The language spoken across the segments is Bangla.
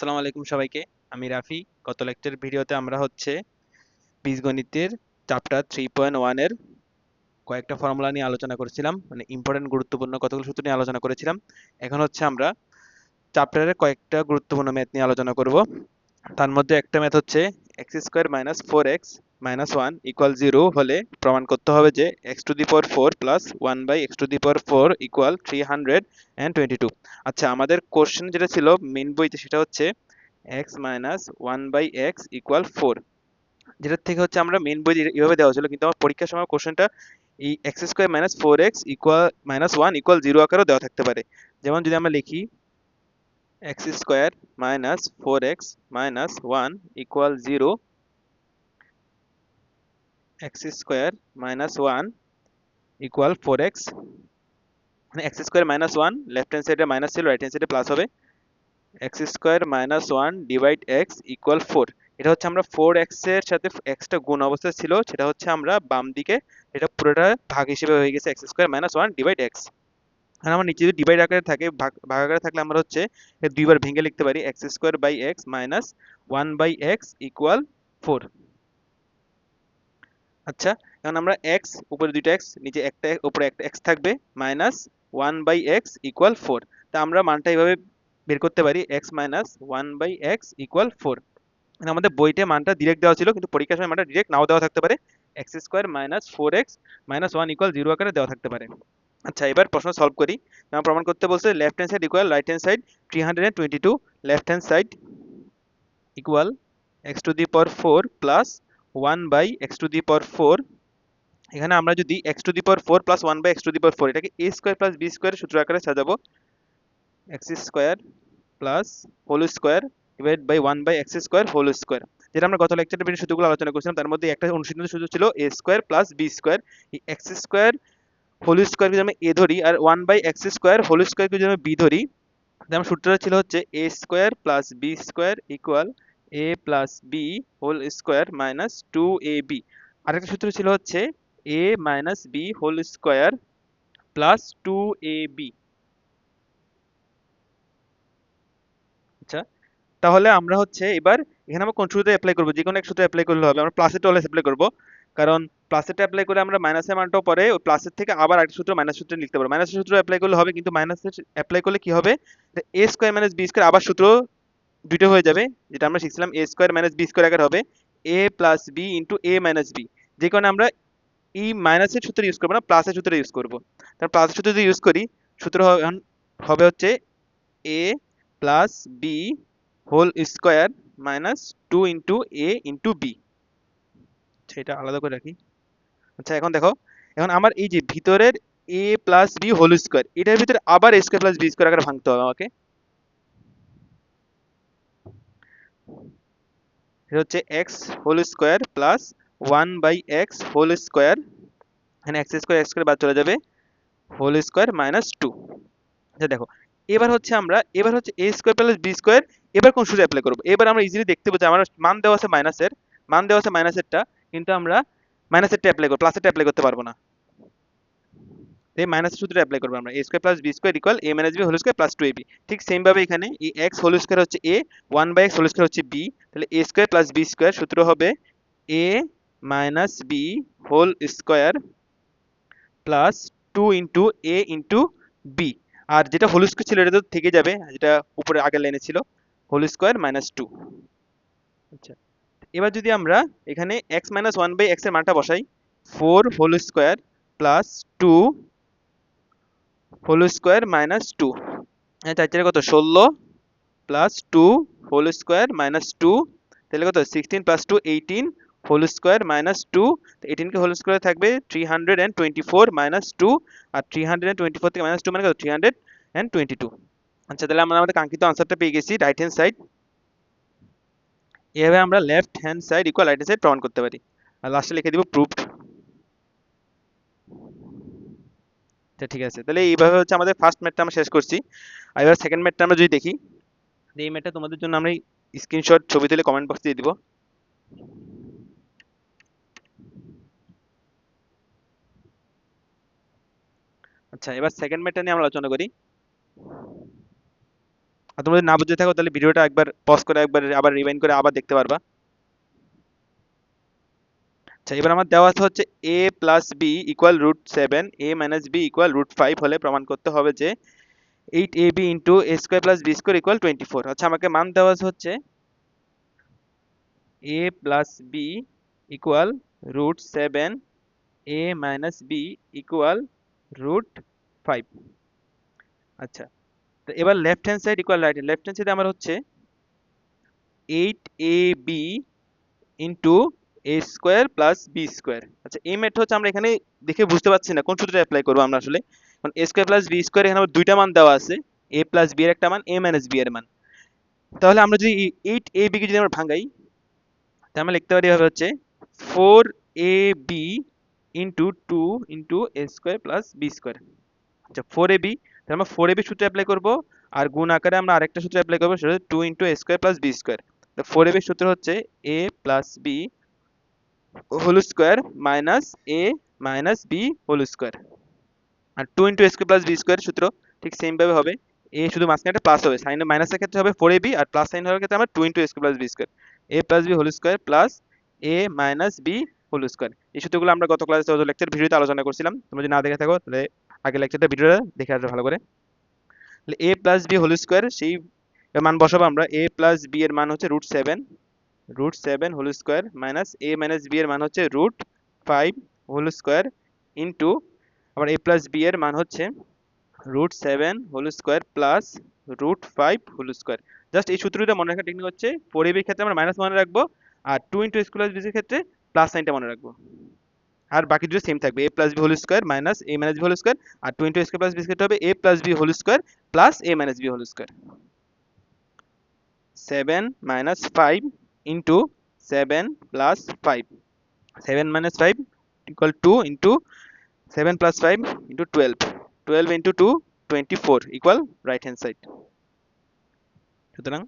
আসসালামু আলাইকুম সবাইকে। আমি রাফি। গত লেকচার ভিডিওতে আমরা হচ্ছে বীজগণিতের চ্যাপ্টার থ্রি পয়েন্ট কয়েকটা ফর্মুলা নিয়ে আলোচনা করেছিলাম মানে ইম্পর্টেন্ট গুরুত্বপূর্ণ কতগুলো সূত্র নিয়ে আলোচনা করেছিলাম। এখন হচ্ছে আমরা চ্যাপ্টারের কয়েকটা গুরুত্বপূর্ণ ম্যাথ নিয়ে আলোচনা করব। তার মধ্যে একটা ম্যাথ হচ্ছে x square minus four x minus one equal zero হলে প্রমাণ করতে হবে যে x to the power four plus one by x to the power four equal three hundred and twenty two. আচ্ছা আমাদের কোশ্চেন যেটা ছিল মেন বইতে সেটা হচ্ছে x minus one by x equal four, যেটার থেকে হচ্ছে আমরা মেন বই এভাবে দেওয়া ছিল, কিন্তু আমার পরীক্ষার সময় কোশ্চেনটা এই x square minus four x equal minus one equal zero আকারেও দেওয়া থাকতে পারে। যেমন যদি আমরা লিখি x square minus four x minus one equal zero. X square minus one equal four x. মানে x square minus one, left hand সাইডে মাইনাস ছিল, রাইট হ্যান্ড সাইডে প্লাস হবে। X square minus one divide x equal four. এটা হচ্ছে আমরা ফোর এক্সের সাথে এক্সটা গুণ অবস্থায় ছিল, সেটা হচ্ছে আমরা বাম দিকে, এটা পুরোটা ভাগ হিসেবে হয়ে গেছে, x square minus one divide x. আর আমার নিচে যদি ডিভাইড আকারে থাকে, ভাগ আকারে থাকলে আমরা হচ্ছে দুইবার ভেঙে লিখতে পারি x square by x minus one by x equal four আচ্ছা এখন আমরা এক্স উপরে দুইটা এক্স নিচে একটা, উপরে একটা এক্স থাকবে minus one by x equal four তা আমরা মানটা এইভাবে বের করতে পারি x minus one by x equal four আমাদের বইতে মানটা ডিরেক্ট দেওয়া ছিল, কিন্তু পরীক্ষার সময় মানটা ডিরেক্ট নাও দেওয়া থাকতে পারে x square minus four x minus one equal zero আকারে দেওয়া থাকতে পারে। আচ্ছা এবার প্রশ্ন সলভ করি। আমরা প্রমাণ করতে বলছে left hand side equal right hand side three hundred and twenty two left hand side equal x to the power four plus one by x to the power four এখানে আমরা যদি x to the power four plus one by x to the power four এটাকে a square plus b square সূত্র আকারে সাজাবো। X square plus whole square divide by one by x square whole square যেটা আমরা গত লেকচারে বিভিন্ন সূত্রগুলো আলোচনা করছিলাম, তার মধ্যে একটা অনুসিদ্ধ সূত্র ছিল a square plus b square এই এক্স স্কোয়ার হোল স্কোয়ারকে যদি আমি এ ধরি আর one by x square whole স্কোয়ারকে যদি আমি বি ধরি আমার সূত্রটা ছিল হচ্ছে a square plus b square equal a plus b whole square minus two a b আরেকটা সূত্র ছিল হচ্ছে a minus b whole square plus two a b আচ্ছা তাহলে আমরা হচ্ছে এবার এখানে আমরা কোন সূত্রে অ্যাপ্লাই করব যে কোনো এক সূত্রে অ্যাপ্লাই করলে হবে, আমরা প্লাসের অলওয়েজ অ্যাপ্লাই করব। কারণ প্লাসেরটা অ্যাপ্লাই করে আমরা মাইনাসের মানটাও পরে ওই প্লাসের থেকে আবার আরেকটা সূত্র মাইনাস সূত্রে লিখতে পারব। মাইনাসের সূত্র অ্যাপ্লাই করলে হবে, কিন্তু মাইনাসের অ্যাপ্লাই করলে কি হবে? A square minus b square আবার সূত্র দুটো হয়ে যাবে, যেটা আমরা শিখছিলাম a square minus b square আকার হবে। A plus b into a minus b যে কারণে আমরা এই মাইনাসের সূত্র ইউজ করব না প্লাসের সূত্র ইউজ করব। তাহলে প্লাসের সূত্র যদি ইউজ করি, সূত্র হবে হচ্ছে a plus b whole square minus two into a into b সেটা আলাদা করে রাখি। আচ্ছা এখন দেখো, এখন আমার এই যে ভিতরের a plus b whole square এটার ভিতরে আবার a square plus b square আকারে ভাঙতে হবে আমাকে। এটা হচ্ছে x whole square plus one by x whole square এখানে এক্স স্কোয়ার এক্স স্কোয়ার বাদ চলে যাবে। হোল স্কোয়ার মাইনাস টু আচ্ছা দেখো, এবার হচ্ছে আমরা, এবার হচ্ছে a square plus b square এবার কোন সূত্র অ্যাপ্লাই করব? এবার আমরা ইজিলি দেখতে পাচ্ছি, আমার মান দেওয়া আছে মাইনাসের মান দেওয়া আছে মাইনাসেরটা কিন্তু আমরা মাইনাস মাইনাসেরটা অ্যাপ্লাই করব প্লাসেরটা অ্যাপ্লাই করতে পারব না। এই মাইনাস সূত্র অ্যাপ্লাই করব আমরা। A square plus b square equal a minus b whole square plus two a b ঠিক সেম ভাবে এখানে এই এক্স হোল স্কোয়ার হচ্ছে a one by x whole square হচ্ছে বি তাহলে a square plus b square সূত্র হবে a minus b whole square plus two into a into b আর যেটা হোল স্কোয়ার ছিল, এটা তো থেকে যাবে, যেটা উপরে আগের লাইনে ছিল। হোল স্কোয়ার মাইনাস টু আচ্ছা। এবার যদি আমরা এখানে এক্স মাইনাস ওয়ান বাই এক্সের মানটা বসাই four whole square plus two whole square minus two চার চারে কত? ষোলো plus two whole square minus two তাহলে কত? Sixteen plus two eighteen whole square minus two এইটিনকে whole square থাকবে three hundred and twenty four minus two R three hundred and twenty four থেকে মাইনাস টু মানে কত? Three hundred and twenty two আচ্ছা তাহলে আমরা আমাদের কাঙ্ক্ষিত আনসারটা পেয়ে গেছি রাইট হ্যান্ড সাইড এভাবে আমরা left hand side equal right side প্রমাণ করতে পারি। আর লাস্টে লিখে দিব প্রুফড ঠিক আছে, তাহলে এইভাবে হচ্ছে আমাদের ফার্স্ট ম্যাথটা আমরা শেষ করছি। আর এবার সেকেন্ড ম্যাথটা আমরা যদি দেখি, এই ম্যাথটা তোমাদের জন্য আমরা স্ক্রিনশট ছবি তুলে কমেন্ট বক্সে দিয়ে দিব। আচ্ছা এবার সেকেন্ড ম্যাথটা নিয়ে আমরা আলোচনা করি। আর তোমরা যদি না বুঝে থাকো, তাহলে ভিডিওটা একবার পজ করে, একবার আবার রিমাইন্ড করে আবার দেখতে পারবা। আচ্ছা এবার আমার দেওয়া আছে হচ্ছে a plus b equal root seven a minus b equal root five হলে প্রমাণ করতে হবে যে eight a b into a square plus b square equal twenty four আচ্ছা আমাকে মান দেওয়া হচ্ছে a plus b equal root seven a minus b equal root five আচ্ছা এবার left hand side equal right left hand সাইডে আমার হচ্ছে eight a b into a square plus b square আচ্ছা এই ম্যাথ হচ্ছে আমরা এখানে দেখে বুঝতে পারছি না, কোন সূত্রটা অ্যাপ্লাই করব আমরা আসলে? কারণ a square plus b square এখানে আমার দুইটা মান দেওয়া আছে এ প্লাস বি এর একটা মান এ মাইনাস বি এর মান। তাহলে আমরা যদি এইট এ বিকে যদি আমরা ভাঙাই তাহলে আমরা লিখতে পারি এভাবে হচ্ছে four a b into two into a square plus b square আচ্ছা ফোর এ বি তাহলে আমরা ফোর এ বি সূত্র অ্যাপ্লাই করব, আর গুণ আকারে আমরা আরেকটা সূত্র অ্যাপ্লাই করব, সেটা হচ্ছে two into a square plus b square four a সূত্র হচ্ছে a plus b whole square minus a minus b whole square R two into square plus b square সূত্র ঠিক সেম ভাবে হবে। এ শুধু মাঝখানে একটা প্লাস হবে সাইন মাইনাসের ক্ষেত্রে হবে ফোর এ বি আর প্লাস সাইন হওয়ার ক্ষেত্রে আমরা two into square plus b square a plus b whole square plus a minus b whole square এই সূত্রগুলো আমরা গত ক্লাসে লেকচার ভিডিওতে আলোচনা করছিলাম। তোমরা যদি না দেখে থাকো, তাহলে আগে লেকচারটা ভিডিওটা দেখে আসবে ভালো করে তাহলে a plus b whole square সেই মান বসাবো আমরা এ প্লাস বি এর মান হচ্ছে root seven root seven whole square minus a minus b এর মান হচ্ছে root five whole square into আবার এ প্লাস বি এর মান হচ্ছে root seven whole square plus root five whole square just এই সূত্রটা মনে রাখার টেকনিক হচ্ছে ফোর ক্ষেত্রে আমরা মাইনাস মনে রাখব আর টু ইন্টু প্লাস বির ক্ষেত্রে প্লাস সাইনটা মনে রাখব আর বাকি দুটো সেম থাকবে a plus b whole square minus a minus b whole square R two square plus b ক্ষেত্রে হবে a plus b whole square plus a minus b whole square seven minus five into seven plus five seven minus five equal two into seven plus five into twelve twelve into two twenty four equal right hand side সুতরাং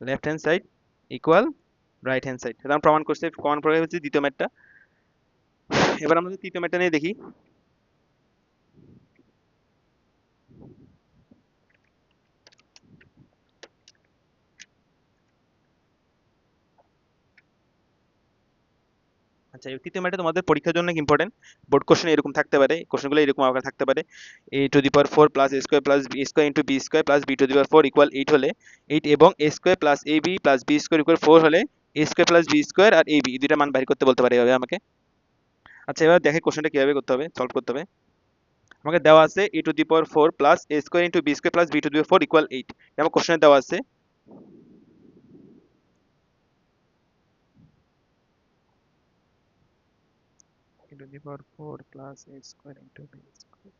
left hand side equal right hand side সুতরাং প্রমাণ করছে, প্রমাণ করে হচ্ছে দ্বিতীয় ম্যাটটা। এবার আমরা তৃতীয় ম্যাটটা নিয়ে দেখি। আচ্ছা তৃতীয় ম্যাটে তোমাদের পরীক্ষার জন্য ইম্পর্টেন্ট বোর্ড কোশ্চেন এরকম থাকতে পারে, কোশ্চেনগুলো এরকম আকার থাকতে পারে। A to the power four plus a square plus b square into b square plus b to the power four equal eight হলে এইট এবং a square plus a b plus b square equal four হলে a square plus b square R A B দুইটা মান বাইর করতে বলতে পারে এভাবে আমাকে। আচ্ছা এবার দেখে কোশ্চেনটা কীভাবে করতে হবে সলভ করতে হবে। আমাকে দেওয়া আছে a to the power four plus a square into b square plus b to the power four equal eight আমার কোশ্চেনে দেওয়া আছে to the power 4 plus a square into b square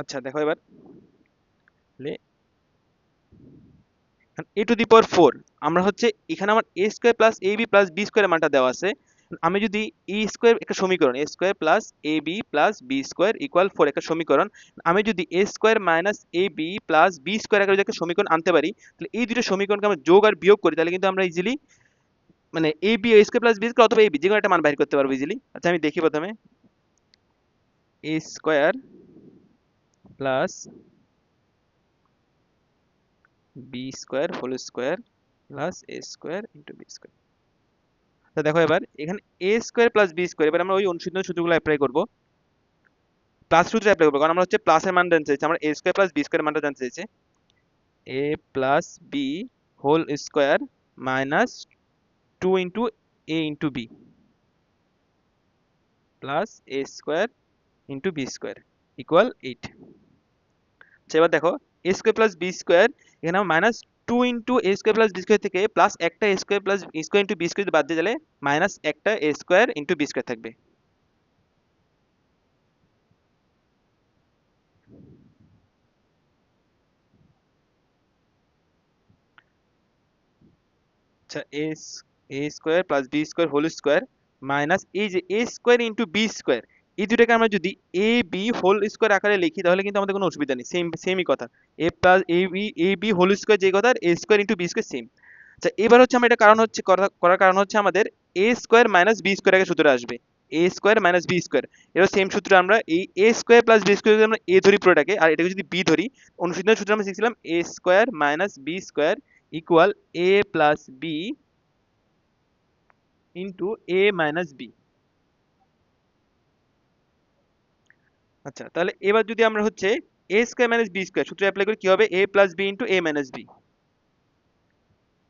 আচ্ছা দেখো এবার। লে a to the power 4 আমরা হচ্ছে এখানে আমার a square plus ab plus b স্কয়ারের মানটা দেওয়া আছে। আমি যদি e স্কয়ার একটা সমীকরণ, a square plus ab plus b square equal 4 একটা সমীকরণ, আমি যদি a square minus ab plus b square আকারে যদি একটা সমীকরণ আনতে পারি, তাহলে এই দুটো সমীকরণকে আমরা যোগ আর বিয়োগ করি, তাহলে কিন্তু আমরা ইজিলি মানে a b a square plus b square অথবা এ বি যে কোনো একটা মান বাইর করতে পারব ইজিলি আচ্ছা আমি দেখি প্রথমে। A square plus b square whole square plus a square into b square আচ্ছা দেখো এবার, এখানে a square plus b square এবার আমরা ওই অনুসন্ধান সূত্রগুলো অ্যাপ্লাই করব। প্লাস সূত্র অ্যাপ্লাই করব, কারণ আমরা হচ্ছে প্লাসের মান জানতে চাইছি, আমরা a square plus b square মানটা জানতে চাইছি। A plus b whole square minus two into a into b plus a square into b square equal eight আচ্ছা এবার দেখো a square plus b square এখানে আমার minus two into a square plus b square থেকে প্লাস একটা a square plus square into b square বাদ দিয়ে গেলে মাইনাস একটা a square into b square থাকবে। আচ্ছা a square plus b square whole square minus এই যে a square into b square এই দুটাকে আমরা যদি এ বি হোল স্কোয়ার আকারে লিখি, তাহলে কিন্তু আমাদের কোনো অসুবিধা নেই। সেম সেমই কথা। A plus a b a b whole square যে কথা a square into b square same আচ্ছা এবার হচ্ছে আমরা এটা কারণ হচ্ছে করার কারণ হচ্ছে আমাদের a square minus b square আগে সূত্রে আসবে। A square minus b square এরও সেম সূত্র আমরা এই a square plus b square আমরা এ ধরি পুরোটাকে, আর এটাকে যদি বি ধরি অনুসিদ্ধের সূত্র আমরা শিখছিলাম a square minus b square equal a plus b into a minus b আচ্ছা তাহলে এবার যদি আমরা হচ্ছে a square minus b square সূত্র অ্যাপ্লাই করি কি হবে? A plus b into a minus b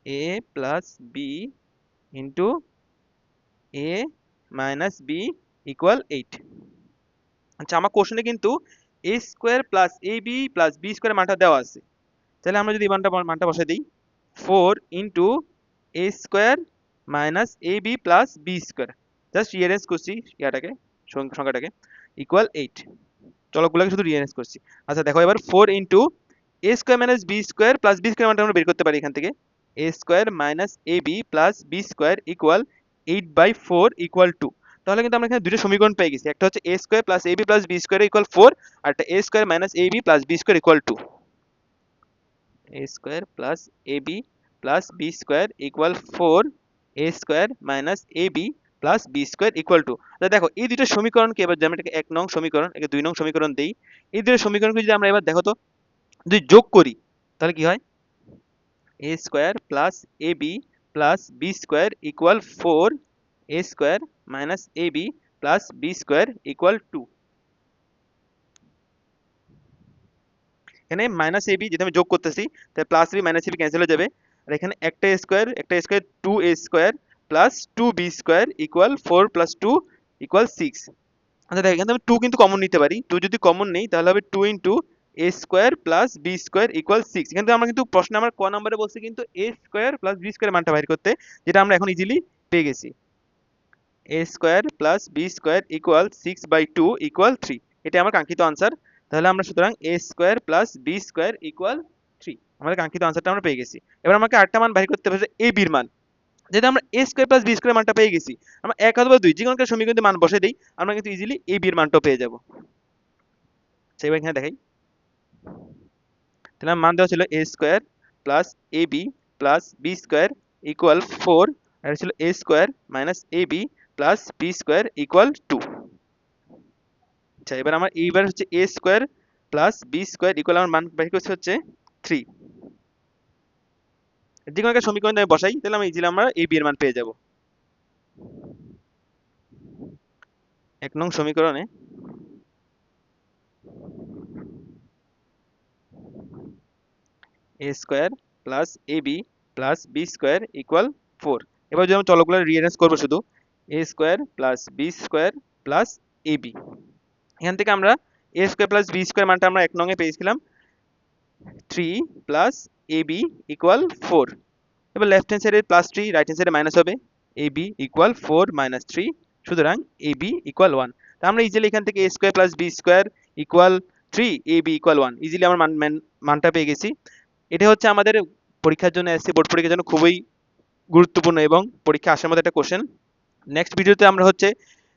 a plus b into a minus b equal eight আচ্ছা আমার কোশ্চেনে কিন্তু a square plus a b plus b square মানটা দেওয়া আছে। তাহলে আমরা যদি মানটা মানটা বসাই দিই four into a square minus a b plus b square just rearrange করছি ইয়াটাকে সংখ্যাটাকে। ইকুয়াল এইট চলকগুলোকে শুধু রিয়ারেঞ্জ করছি। আচ্ছা দেখো এবার four into a square minus b square plus b square আমরা বের করতে পারি এখান থেকে। A square minus a b plus b square equal eight by four equal two তাহলে কিন্তু আমরা এখানে দুটো সমীকরণ পেয়ে গেছি। একটা হচ্ছে a square plus a b plus b square equal four আর একটা a square minus a b plus b square equal two a square plus a b plus b square equal four a square minus a b plus b square equal two দেখো, এই দুটো সমীকরণকে এবার যেমন এটাকে এক নং সমীকরণ, একে দুই নং সমীকরণ দেই। এই দুটো সমীকরণকে যদি আমরা এবার দেখো তো, যদি যোগ করি, তাহলে কি হয়? A square plus a b plus b square equal four a square minus a b plus b square equal two এখানে মাইনাস এ বি যেটা আমি যোগ করতেছি, তাহলে plus b minus a b cancel হয়ে যাবে। আর এখানে একটা স্কোয়ার একটা square two a square plus two b square equal four plus two equal six আচ্ছা দেখ, এখানে আমি টু কিন্তু কমন নিতে পারি। টু যদি কমন নেই, তাহলে হবে two into a square plus b square equal six এখানে আমরা কিন্তু প্রশ্ন আমার ক নম্বরে বলছি কিন্তু a square plus b square মানটা বাইর করতে, যেটা আমরা এখন ইজিলি পেয়ে গেছি। A square plus b square equal six by two equal three এটা আমার কাঙ্ক্ষিত আনসার তাহলে আমরা সুতরাং a square plus b square equal three আমাদের কাঙ্ক্ষিত আনসারটা আমরা পেয়ে গেছি। এবার আমাকে আটটা মান বাইর করতে হবে এ বির মান। যেটা আমরা a square plus b square মানটা পেয়ে গেছি, আমরা এক অথবা দুই, যে কোনো একটা সমীকরণে মান বসে দিই, আমরা কিন্তু ইজিলি এ বির মানটাও পেয়ে যাব। সেই এখানে দেখাই। তাহলে মান দেওয়া ছিল a square plus a b plus b square equal four আর ছিল a square minus a b plus b square equal two আচ্ছা এবার আমার এইবার হচ্ছে a square plus b square equal আমার মান করছে হচ্ছে থ্রি যে কোনো একটা সমীকরণ আমি বসাই, তাহলে আমি ইজিলি আমরা এই বি মান পেয়ে যাব। এক নং সমীকরণে a square plus a b plus b square equal four এবার যদি আমি চলকগুলো রিঅ্যারেঞ্জ করব শুধু a square plus b square plus a b এখান থেকে আমরা a square plus b square মানটা আমরা এক নঙে পেয়েছিলাম। Three plus a b equal four এবার লেফট হ্যান্ড সাইডে প্লাস থ্রি রাইট হ্যান্ড সাইডে মাইনাস হবে। A b equal four minus three সুতরাং এ বি ইকুয়াল ওয়ান তা আমরা ইজিলি এখান থেকে a square plus b square equal three a b equal one easily আমার মান, মান- মানটা পেয়ে গেছি। এটা হচ্ছে আমাদের পরীক্ষার জন্য এসসি বোর্ড পরীক্ষার জন্য খুবই গুরুত্বপূর্ণ এবং পরীক্ষা আসার মতো একটা কোশ্চেন নেক্সট ভিডিওতে আমরা হচ্ছে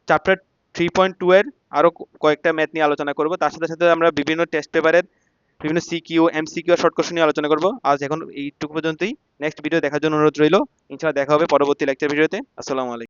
চ্যাপ্টার থ্রি পয়েন্ট টু এর আরও কয়েকটা ম্যাথ নিয়ে আলোচনা করব। তার সাথে সাথে আমরা বিভিন্ন টেস্ট পেপারের বিভিন্ন সিকিউ এমসিকিউ আর শর্ট কোশ্চেন নিয়ে আলোচনা করব। আজ এখন এইটুকু পর্যন্তই। নেক্সট ভিডিও দেখার জন্য অনুরোধ রইল। ইনশাআল্লাহ দেখা হবে পরবর্তী লেকচার ভিডিওতে আসসালামু আলাইকুম।